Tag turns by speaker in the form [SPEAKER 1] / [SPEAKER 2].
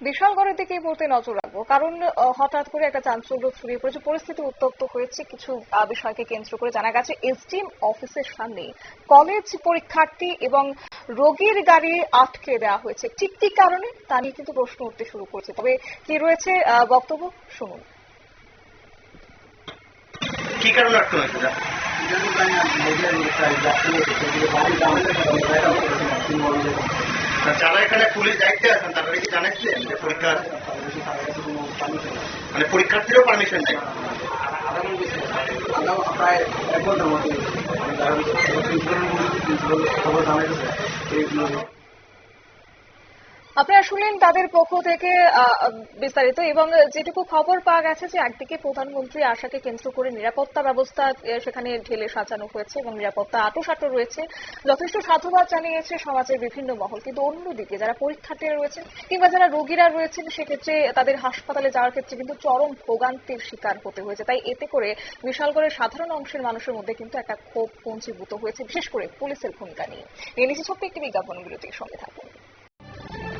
[SPEAKER 1] বিশালগড়ের দিকে এই মুহূর্তে নজর রাখব কারণ হঠাৎ করে একটা চাঞ্চল্য ছড়িয়ে পড়েছে পরিস্থিতি উত্তপ্ত হয়েছে কিছু বিষয়কে কেন্দ্র করে জানা গেছে এসডিএম অফিসের সামনে কলেজ পরীক্ষার্থী এবং রোগীর গাড়ি আটকে দেওয়া হয়েছে ঠিক কি কারণে তা নিয়ে কিন্তু প্রশ্ন উঠতে শুরু করেছে তবে কি রয়েছে বক্তব্য শুনুন
[SPEAKER 2] কি কারণে আটকে হয়েছে যারা এখানে পুলিশ দায়িত্বে আছেন তারা কি জানাচ্ছেন যে পরীক্ষা আছে? মানে পরীক্ষার্থীরও পারমিশন নেই
[SPEAKER 3] প্রায় এক ঘণ্টার মতো
[SPEAKER 1] আপনারা শুনলেন তাদের পক্ষ থেকে বিস্তারিত, এবং যেটুকু খবর পাওয়া গেছে যে একদিকে প্রধানমন্ত্রী আশাকে কেন্দ্র করে নিরাপত্তা ব্যবস্থা সেখানে ঢেলে সাজানো হয়েছে এবং নিরাপত্তা আটোসাটো রয়েছে। যথেষ্ট সাধুবাদ জানিয়েছে সমাজের বিভিন্ন মহল। কিন্তু অন্যদিকে যারা পরীক্ষার্থীরা রয়েছেন কিংবা যারা রোগীরা রয়েছেন, সেক্ষেত্রে তাদের হাসপাতালে যাওয়ার ক্ষেত্রে কিন্তু চরম ভোগান্তির শিকার হতে হয়েছে। তাই এতে করে বিশালগড়ের সাধারণ অংশের মানুষের মধ্যে কিন্তু একটা ক্ষোভ পঞ্চীভূত হয়েছে, বিশেষ করে পুলিশের ভূমিকা নিয়ে। নিয়ে নিচ্ছে ছোট্ট একটি বিজ্ঞাপন বিরতির সঙ্গে থাকুন।